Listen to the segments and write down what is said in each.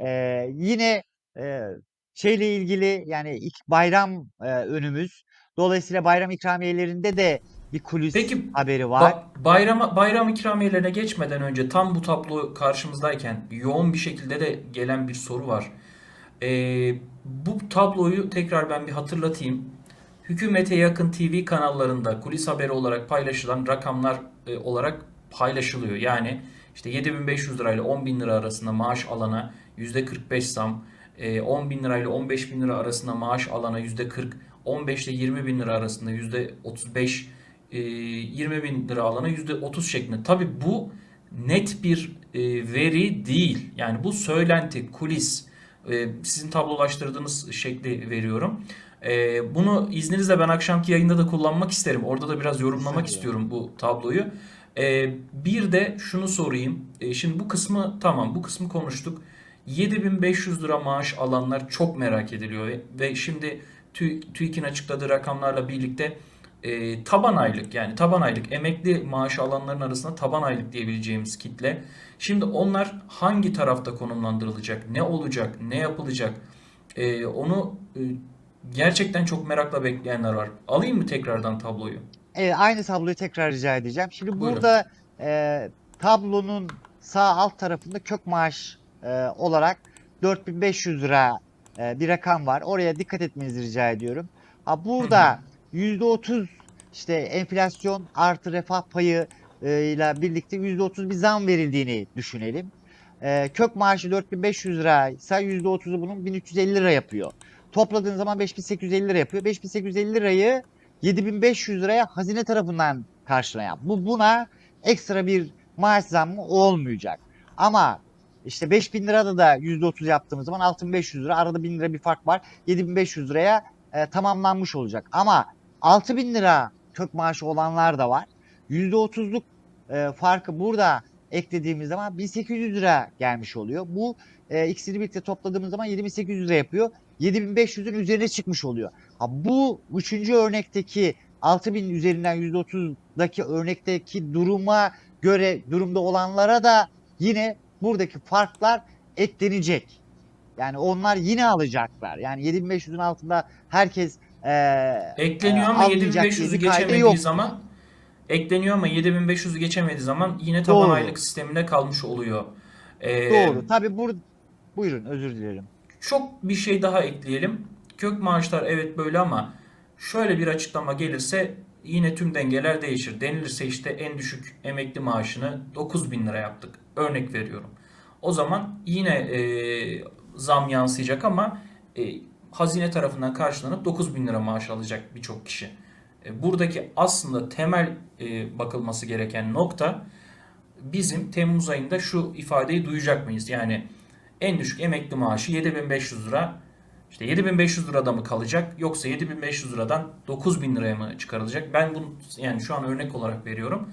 Eee, yine, eee, şeyle ilgili yani ilk bayram, eee, önümüz. Dolayısıyla bayram ikramiyelerinde de bir kulis Peki haberi var. ba- bayrama, bayram ikramiyelerine geçmeden önce tam bu tablo karşımızdayken yoğun bir şekilde de gelen bir soru var. Ee, bu tabloyu tekrar ben bir hatırlatayım. Hükümete yakın TV kanallarında kulis haberi olarak paylaşılan rakamlar e, olarak paylaşılıyor. Yani işte 7500 lirayla 10 bin lira arasında maaş alana %45 zam, e, 10 bin lirayla 15 bin lira arasında maaş alana %40, 15 ile 20 bin lira arasında %35, e, 20 bin lira alana %30 şeklinde. Tabii bu net bir e, veri değil. Yani bu söylenti, kulis, e, sizin tablolaştırdığınız şekli veriyorum. E, bunu izninizle ben akşamki yayında da kullanmak isterim. Orada da biraz yorumlamak istiyorum bu tabloyu. E, bir de şunu sorayım. E, şimdi bu kısmı tamam bu kısmı konuştuk. 7500 lira maaş alanlar çok merak ediliyor ve, şimdi TÜ, TÜİK'in açıkladığı rakamlarla birlikte e, taban aylık yani taban aylık emekli maaşı alanların arasında taban aylık diyebileceğimiz kitle. Şimdi onlar hangi tarafta konumlandırılacak, ne olacak, ne yapılacak e, onu e, gerçekten çok merakla bekleyenler var. Alayım mı tekrardan tabloyu? Evet, aynı tabloyu tekrar rica edeceğim. Şimdi Buyurun. burada e, tablonun sağ alt tarafında kök maaş e, olarak 4500 lira e, bir rakam var. Oraya dikkat etmenizi rica ediyorum. Ha burada %30 işte enflasyon artı refah payı e, ile birlikte %30 bir zam verildiğini düşünelim. E, kök maaşı 4500 lira ise %30'u bunun 1350 lira yapıyor. Topladığın zaman 5850 lira yapıyor. 5850 lirayı 7500 liraya hazine tarafından karşılayan. Bu buna ekstra bir maaş zammı olmayacak. Ama işte 5000 lirada da %30 yaptığımız zaman 6500 lira arada 1000 lira bir fark var. 7500 liraya e, tamamlanmış olacak. Ama 6000 lira kök maaşı olanlar da var. %30'luk e, farkı burada eklediğimiz zaman 1800 lira gelmiş oluyor. Bu e, ikisini birlikte topladığımız zaman 7800 lira yapıyor. 7500'ün üzerine çıkmış oluyor. Ha, bu üçüncü örnekteki 6000 üzerinden %30'daki örnekteki duruma göre durumda olanlara da yine buradaki farklar eklenecek. Yani onlar yine alacaklar. Yani 7500'ün altında herkes eee Ekleniyor e, ama almayacak diye 7500'ü bir kaydı geçemediği yok. zaman ekleniyor ama 7500'ü geçemediği zaman yine taban Doğru. aylık sisteminde kalmış oluyor. Ee, Doğru. Tabii bur buyurun özür dilerim. Çok bir şey daha ekleyelim. Kök maaşlar evet böyle ama şöyle bir açıklama gelirse yine tüm dengeler değişir. Denilirse işte en düşük emekli maaşını 9 bin lira yaptık. Örnek veriyorum. O zaman yine e, zam yansıyacak ama e, hazine tarafından karşılanıp 9 bin lira maaş alacak birçok kişi. E, buradaki aslında temel e, bakılması gereken nokta bizim Temmuz ayında şu ifadeyi duyacak mıyız? Yani en düşük emekli maaşı 7500 lira. İşte 7500 lirada mı kalacak yoksa 7500 liradan 9000 liraya mı çıkarılacak? Ben bunu yani şu an örnek olarak veriyorum.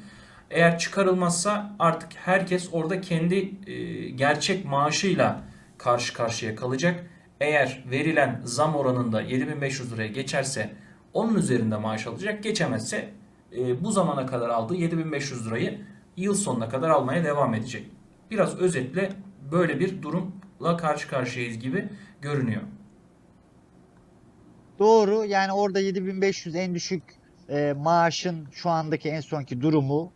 Eğer çıkarılmazsa artık herkes orada kendi e, gerçek maaşıyla karşı karşıya kalacak. Eğer verilen zam oranında 7500 liraya geçerse onun üzerinde maaş alacak. Geçemezse e, bu zamana kadar aldığı 7500 lirayı yıl sonuna kadar almaya devam edecek. Biraz özetle böyle bir durumla karşı karşıyayız gibi görünüyor. Doğru. Yani orada 7500 en düşük e, maaşın şu andaki en sonki durumu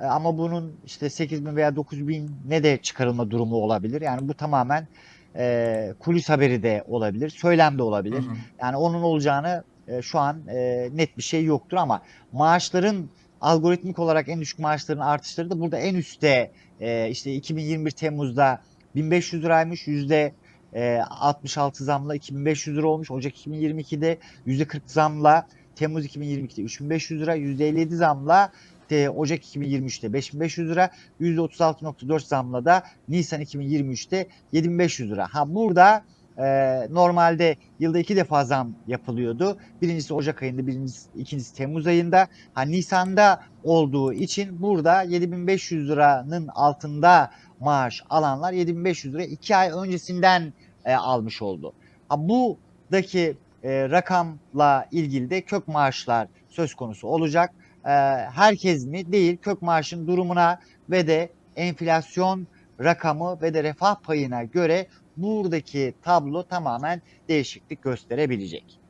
E, ama bunun işte 8000 veya 9000 ne de çıkarılma durumu olabilir. Yani bu tamamen e, kulis haberi de olabilir, söylem de olabilir. Hı hı. Yani onun olacağını e, şu an e, net bir şey yoktur ama maaşların algoritmik olarak en düşük maaşların artışları da burada en üstte e, işte 2021 Temmuz'da 1500 liraymış yüzde e, 66 zamla 2500 lira olmuş. Ocak 2022'de yüzde 40 zamla Temmuz 2022'de 3500 lira yüzde 57 zamla de Ocak 2023'te 5500 lira %36.4 zamla da Nisan 2023'te 7500 lira. Ha burada e, normalde yılda iki defa zam yapılıyordu. Birincisi Ocak ayında, birincisi, ikincisi Temmuz ayında. Ha Nisan'da olduğu için burada 7500 liranın altında maaş alanlar 7500 lira 2 ay öncesinden e, almış oldu. Ha buradaki e, rakamla ilgili de kök maaşlar söz konusu olacak. E, herkes mi? Değil. Kök maaşın durumuna ve de enflasyon rakamı ve de refah payına göre buradaki tablo tamamen değişiklik gösterebilecek.